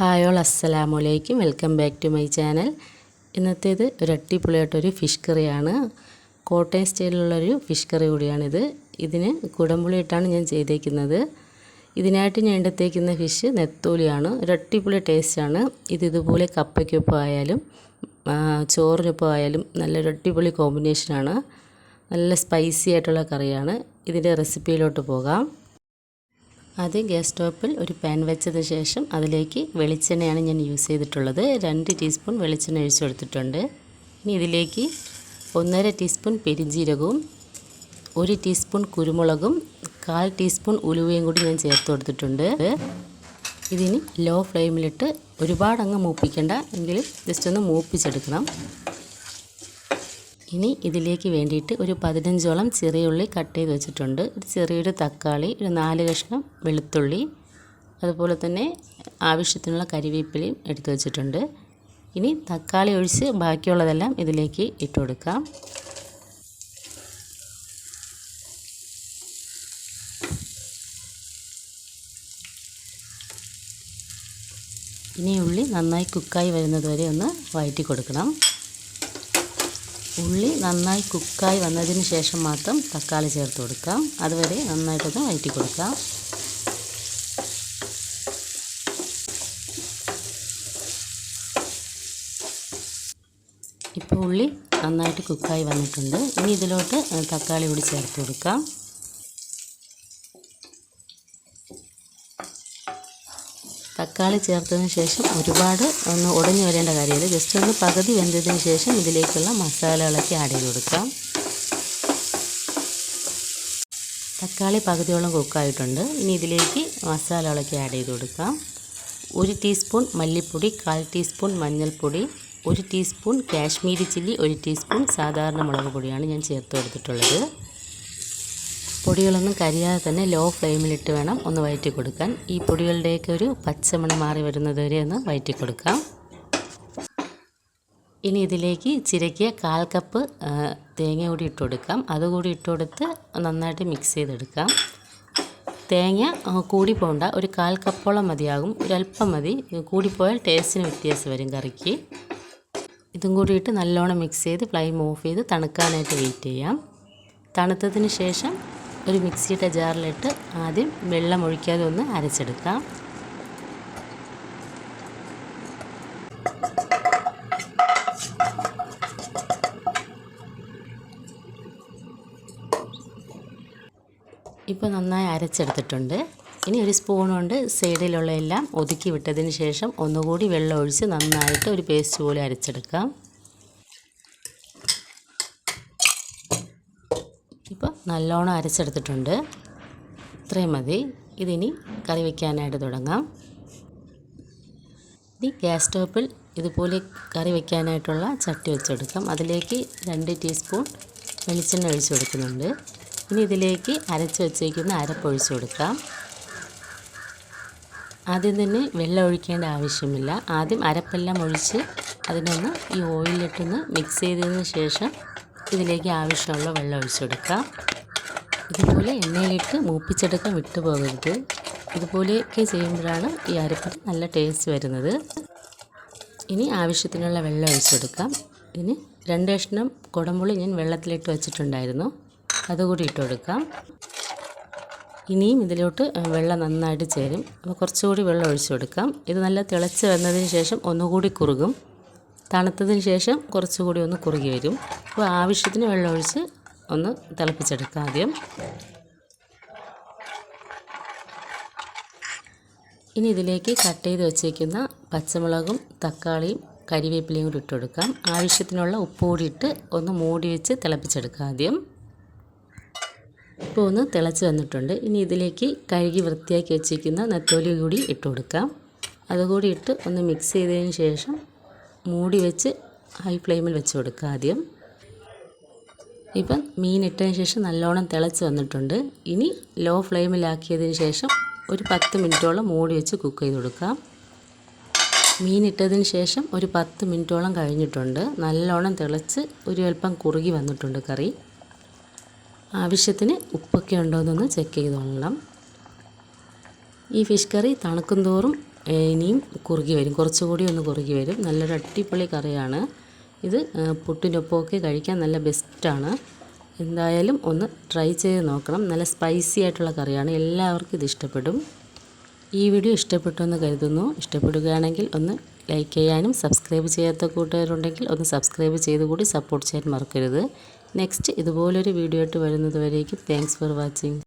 Hi all അസ്സലാമു അലൈക്കും. Welcome back to my channel. ഇന്നത്തേത് ഒരു അട്ടിപ്പൊളിയായിട്ടൊരു ഫിഷ് കറിയാണ്. കോട്ടയം സ്റ്റൈലിലുള്ളൊരു ഫിഷ് കറി കൂടിയാണിത്. ഇതിന് കുടംപുളി ഇട്ടാണ് ഞാൻ ചെയ്തേക്കുന്നത്. ഇതിനായിട്ട് ഞാൻ എടുത്തേക്കുന്ന ഫിഷ് നെത്തോലിയാണ്. ഒരു അട്ടിപ്പൊളി ടേസ്റ്റാണ്. ഇത് ഇതുപോലെ കപ്പയ്ക്കൊപ്പം ആയാലും ചോറിനൊപ്പം ആയാലും നല്ലൊരു അട്ടിപ്പൊളി കോമ്പിനേഷനാണ്. നല്ല സ്പൈസി ആയിട്ടുള്ള കറിയാണ്. ഇതിന്റെ റെസിപ്പിയിലോട്ട് പോകാം. ആദ്യം ഗ്യാസ് സ്റ്റോപ്പിൽ ഒരു പാൻ വെച്ചത് ശേഷം അതിലേക്ക് വെളിച്ചെണ്ണയാണ് ഞാൻ യൂസ് ചെയ്തിട്ടുള്ളത്. രണ്ട് ടീസ്പൂൺ വെളിച്ചെണ്ണ ഒഴിച്ചു കൊടുത്തിട്ടുണ്ട്. ഇനി ഇതിലേക്ക് ഒന്നര ടീസ്പൂൺ പെരിഞ്ജീരകവും ഒരു ടീസ്പൂൺ കുരുമുളകും കാൽ ടീസ്പൂൺ ഉലുവയും കൂടി ഞാൻ ചേർത്ത് കൊടുത്തിട്ടുണ്ട്. ഇതിന് ലോ ഫ്ലെയിമിലിട്ട് ഒരുപാടങ്ങ് മൂപ്പിക്കണ്ട. എങ്കിലും ജസ്റ്റ് ഒന്ന് മൂപ്പിച്ചെടുക്കണം. ഇനി ഇതിലേക്ക് വേണ്ടിയിട്ട് ഒരു പതിനഞ്ചോളം ചെറിയുള്ളി കട്ട് ചെയ്ത് വെച്ചിട്ടുണ്ട്. ഒരു ചെറിയൊരു തക്കാളി ഒരു നാല് കഷ്ണം വെളുത്തുള്ളി അതുപോലെ തന്നെ ആവശ്യത്തിനുള്ള കരിവേപ്പിലയും എടുത്തു വെച്ചിട്ടുണ്ട്. ഇനി തക്കാളി ഒഴിച്ച് ബാക്കിയുള്ളതെല്ലാം ഇതിലേക്ക് ഇട്ട് കൊടുക്കാം. ഇനി ഉള്ളി നന്നായി കുക്കായി വരുന്നത് വരെ ഒന്ന് വഴറ്റി കൊടുക്കണം. ഉള്ളി നന്നായി കുക്കായി വന്നതിന് ശേഷം മാത്രം തക്കാളി ചേർത്ത് കൊടുക്കാം. അതുവരെ നന്നായിട്ടൊന്ന് വഴറ്റി കൊടുക്കാം. ഇപ്പോൾ ഉള്ളി നന്നായിട്ട് കുക്കായി വന്നിട്ടുണ്ട്. ഇനി ഇതിലോട്ട് തക്കാളി കൂടി ചേർത്ത് കൊടുക്കാം. തക്കാളി ചേർത്തതിന് ശേഷം ഒരുപാട് ഒന്ന് ഉടഞ്ഞു വരേണ്ട കാര്യമില്ല. ജസ്റ്റ് ഒന്ന് പകുതി വെന്തതിന് ശേഷം ഇതിലേക്കുള്ള മസാലകളൊക്കെ ആഡ് ചെയ്ത് കൊടുക്കാം. തക്കാളി പകുതിയോളം കുക്കായിട്ടുണ്ട് ഇനി ഇതിലേക്ക് മസാലകളൊക്കെ ആഡ് ചെയ്ത് കൊടുക്കാം. ഒരു ടീസ്പൂൺ മല്ലിപ്പൊടി കാൽ ടീസ്പൂൺ മഞ്ഞൾപ്പൊടി ഒരു ടീസ്പൂൺ കാശ്മീരി ചില്ലി ഒരു ടീസ്പൂൺ സാധാരണ മുളക് പൊടിയാണ് ഞാൻ ചേർത്ത് കൊടുത്തിട്ടുള്ളത് പൊടികളൊന്നും കരിയാതെ തന്നെ ലോ ഫ്ലെയിമിലിട്ട് വേണം ഒന്ന് വയറ്റി കൊടുക്കാൻ. ഈ പൊടികളുടെയൊക്കെ ഒരു പച്ചമണം മാറി വരുന്നത് വരെ ഒന്ന് വയറ്റി കൊടുക്കാം. ഇനി ഇതിലേക്ക് ചിരക്കിയ കാൽ കപ്പ് തേങ്ങ കൂടി ഇട്ട് കൊടുക്കാം. അതുകൂടി ഇട്ട് കൊടുത്ത് നന്നായിട്ട് മിക്സ് ചെയ്തെടുക്കാം. തേങ്ങ കൂടി പോകണ്ട ഒരു കാൽ കപ്പോളം മതിയാകും. ഒരല്പം മതി. കൂടിപ്പോയാൽ ടേസ്റ്റിന് വ്യത്യാസം വരും കറിക്ക്. ഇതും കൂടി ഇട്ട് നല്ലോണം മിക്സ് ചെയ്ത് ഫ്ലെയിം ഓഫ് ചെയ്ത് തണുക്കാനായിട്ട് വെയിറ്റ് ചെയ്യാം. തണുത്തതിന് ശേഷം ഒരു മിക്സിയുടെ ജാറിലിട്ട് ആദ്യം വെള്ളം ഒഴിക്കാതെ ഒന്ന് അരച്ചെടുക്കാം. ഇപ്പോൾ നന്നായി അരച്ചെടുത്തിട്ടുണ്ട്. ഇനി ഒരു സ്പൂൺ കൊണ്ട് സൈഡിലുള്ള എല്ലാം ഒതുക്കി വിട്ടതിന് ശേഷം ഒന്നുകൂടി വെള്ളം ഒഴിച്ച് നന്നായിട്ട് ഒരു പേസ്റ്റ് പോലെ അരച്ചെടുക്കാം. ഇപ്പോൾ നല്ലോണം അരച്ചെടുത്തിട്ടുണ്ട്. ഇത്രയും മതി. ഇതിനി കറി വയ്ക്കാനായിട്ട് തുടങ്ങാം. ഇനി ഗ്യാസ് സ്റ്റോപ്പിൽ ഇതുപോലെ കറി വയ്ക്കാനായിട്ടുള്ള ചട്ടി വെച്ചെടുക്കാം. അതിലേക്ക് രണ്ട് ടീസ്പൂൺ വെളിച്ചെണ്ണ ഒഴിച്ചു കൊടുക്കുന്നുണ്ട്. ഇനി ഇതിലേക്ക് അരച്ച് വെച്ചേക്കുന്ന അരപ്പ് ഒഴിച്ച് കൊടുക്കാം. ആദ്യം തന്നെ വെള്ളം ഒഴിക്കേണ്ട ആവശ്യമില്ല. ആദ്യം അരപ്പെല്ലാം ഒഴിച്ച് അതിനൊന്ന് ഈ ഓയിലിട്ടൊന്ന് മിക്സ് ചെയ്തതിന് ശേഷം ഇതിലേക്ക് ആവശ്യമുള്ള വെള്ളം ഒഴിച്ച് കൊടുക്കാം ഇതുപോലെ എണ്ണയിലിട്ട് മൂപ്പിച്ചെടുക്കാൻ വിട്ടു പോകരുത് ഇതുപോലെയൊക്കെ ചെയ്യുമ്പോഴാണ് ഈ അരപ്പിന് നല്ല ടേസ്റ്റ് വരുന്നത്. ഇനി ആവശ്യത്തിനുള്ള വെള്ളം ഒഴിച്ചെടുക്കാം. ഇനി രണ്ട് കഷ്ണം കുടമ്പുളി ഞാൻ വെള്ളത്തിലിട്ട് വെച്ചിട്ടുണ്ടായിരുന്നു. അതുകൂടി ഇട്ട് കൊടുക്കാം. ഇനിയും ഇതിലോട്ട് വെള്ളം നന്നായിട്ട് ചേരും. അപ്പോൾ കുറച്ചുകൂടി വെള്ളം ഒഴിച്ചു കൊടുക്കാം. ഇത് നല്ല തിളച്ച് വന്നതിന് ശേഷം ഒന്നുകൂടി കുറുകും. തണുത്തതിന് ശേഷം കുറച്ചുകൂടി ഒന്ന് കുറുകി വരും. അപ്പോൾ ആവശ്യത്തിന് വെള്ളം ഒഴിച്ച് ഒന്ന് തിളപ്പിച്ചെടുക്കാം ആദ്യം. ഇനി ഇതിലേക്ക് കട്ട് ചെയ്ത് വെച്ചേക്കുന്ന പച്ചമുളകും തക്കാളിയും കരിവേപ്പിലയും കൂടി ഇട്ട് കൊടുക്കാം. ആവശ്യത്തിനുള്ള ഉപ്പ് കൂടി ഇട്ട് ഒന്ന് മൂടി വെച്ച് തിളപ്പിച്ചെടുക്കാം ആദ്യം. ഇപ്പോൾ ഒന്ന് തിളച്ച് വന്നിട്ടുണ്ട്. ഇനി ഇതിലേക്ക് കഴുകി വൃത്തിയാക്കി വെച്ചിരിക്കുന്ന നെത്തോലി കൂടി ഇട്ട് കൊടുക്കാം. അതുകൂടി ഇട്ട് ഒന്ന് മിക്സ് ചെയ്തതിന് ശേഷം മൂടി വെച്ച് ഹൈ ഫ്ലെയിമിൽ വെച്ച് കൊടുക്കുക ആദ്യം. ഇപ്പം മീൻ ഇട്ടതിന് ശേഷം നല്ലോണം തിളച്ച് വന്നിട്ടുണ്ട്. ഇനി ലോ ഫ്ലെയിമിലാക്കിയതിന് ശേഷം ഒരു പത്ത് മിനിറ്റോളം മൂടി വെച്ച് കുക്ക് ചെയ്ത് കൊടുക്കാം മീൻ ഇട്ടതിന് ശേഷം ഒരു പത്ത് മിനിറ്റോളം കഴിഞ്ഞിട്ടുണ്ട്. നല്ലോണം തിളച്ച് ഒരു അല്പം കുറുകി വന്നിട്ടുണ്ട് കറി. ആവശ്യത്തിന് ഉപ്പൊക്കെ ഉണ്ടോ എന്നൊന്ന് ചെക്ക് ചെയ്തോളണം ഈ ഫിഷ് കറി തണുക്കും തോറും ഇനിയും കുറുകി വരും. കുറച്ചുകൂടി ഒന്ന് കുറുകി വരും. നല്ലൊരു അട്ടിപ്പൊളി കറിയാണ്. ഇത് പുട്ടിനൊപ്പമൊക്കെ കഴിക്കാൻ നല്ല ബെസ്റ്റാണ് എന്തായാലും ഒന്ന് ട്രൈ ചെയ്ത് നോക്കണം. നല്ല സ്പൈസി ആയിട്ടുള്ള കറിയാണ്. എല്ലാവർക്കും ഇത് ഇഷ്ടപ്പെടും. ഈ വീഡിയോ ഇഷ്ടപ്പെട്ടു എന്ന് കരുതുന്നു. ഇഷ്ടപ്പെടുകയാണെങ്കിൽ ഒന്ന് ലൈക്ക് ചെയ്യാനും സബ്സ്ക്രൈബ് ചെയ്യാത്ത കൂട്ടുകാരുണ്ടെങ്കിൽ ഒന്ന് സബ്സ്ക്രൈബ് ചെയ്ത് കൂടി സപ്പോർട്ട് ചെയ്യാൻ മറക്കരുത്. നെക്സ്റ്റ് ഇതുപോലൊരു വീഡിയോ ആയിട്ട് വരുന്നത് വരേക്കും. Thanks for watching